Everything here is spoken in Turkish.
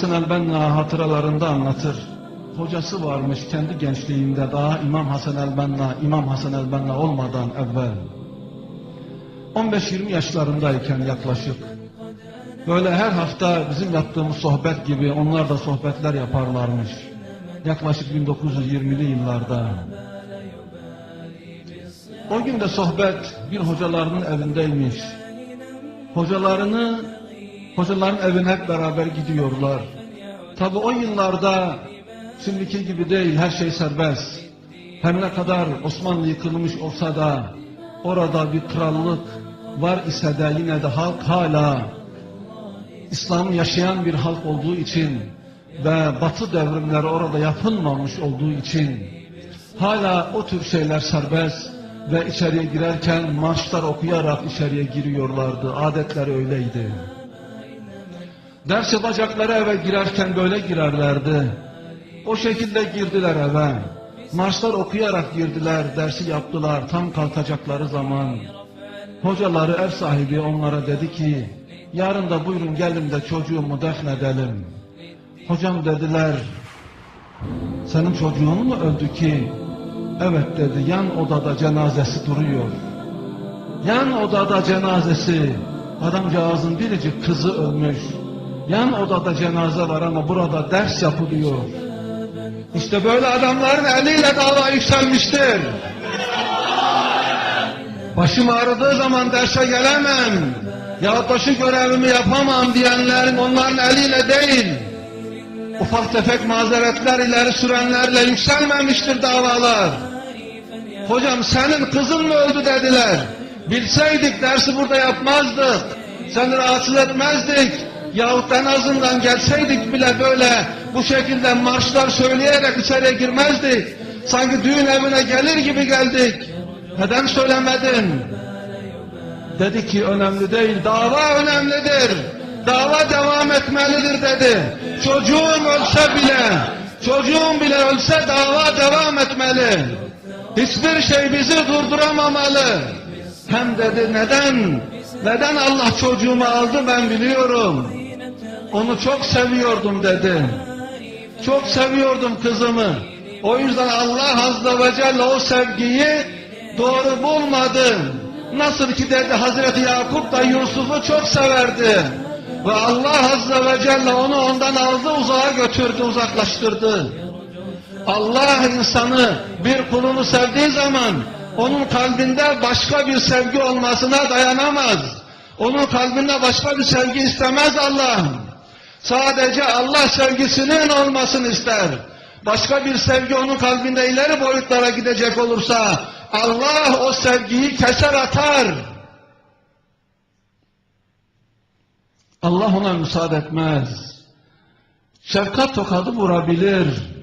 Hasan el-Benna hatıralarında anlatır. Hocası varmış kendi gençliğinde daha İmam Hasan el-Benna, İmam Hasan el-Benna olmadan evvel. 15-20 yaşlarındayken yaklaşık. Böyle her hafta bizim yaptığımız sohbet gibi onlar da sohbetler yaparlarmış. Yaklaşık 1920'li yıllarda. O gün de sohbet bir hocalarının evindeymiş. Hocalarını, hocaların evine hep beraber gidiyorlar. Tabi o yıllarda şimdiki gibi değil her şey serbest. Her ne kadar Osmanlı yıkılmış olsa da orada bir krallık var ise de yine de halk hala İslam'ı yaşayan bir halk olduğu için ve batı devrimleri orada yapılmamış olduğu için hala o tür şeyler serbest ve içeriye girerken marşlar okuyarak içeriye giriyorlardı. Adetleri öyleydi. Ders yapacakları eve girerken böyle girerlerdi. O şekilde girdiler eve. Marşlar okuyarak girdiler, dersi yaptılar. Tam kalkacakları zaman hocaları ev sahibi onlara dedi ki yarın da buyurun gelin de çocuğumu defnedelim. Hocam dediler senin çocuğun mu öldü ki? Evet dedi yan odada cenazesi duruyor. Yan odada cenazesi adamcağızın biricik kızı ölmüş. Yan odada cenaze var ama burada ders yapılıyor. İşte böyle adamların eliyle dava yükselmiştir. Başım ağrıdığı zaman derse gelemem. Ya da görevimi yapamam diyenlerin onların eliyle değil. Ufak tefek mazeretler ileri sürenlerle yükselmemiştir davalar. Hocam senin kızın mı öldü dediler. Bilseydik dersi burada yapmazdık. Seni rahatsız etmezdik. Yahut en azından gelseydik bile böyle bu şekilde marşlar söyleyerek içeriye girmezdik. Sanki düğün evine gelir gibi geldik. Neden söylemedin? Dedi ki önemli değil, dava önemlidir. Dava devam etmelidir dedi. Çocuğum ölse bile, çocuğum bile ölse dava devam etmeli. Hiçbir şey bizi durduramamalı. Hem dedi neden? Neden Allah çocuğumu aldı ben biliyorum. Onu çok seviyordum dedi. Çok seviyordum kızımı. O yüzden Allah Azze ve Celle o sevgiyi doğru bulmadı. Nasıl ki dedi Hazreti Yakup da Yusuf'u çok severdi. Ve Allah Azze ve Celle onu ondan aldı uzağa götürdü uzaklaştırdı. Allah insanı bir kulunu sevdiği zaman onun kalbinde başka bir sevgi olmasına dayanamaz. Onun kalbinde başka bir sevgi istemez Allah. Sadece Allah sevgisinin olmasını ister. Başka bir sevgi onun kalbinde ileri boyutlara gidecek olursa Allah o sevgiyi keser atar. Allah ona müsaade etmez. Şefkat tokadı vurabilir.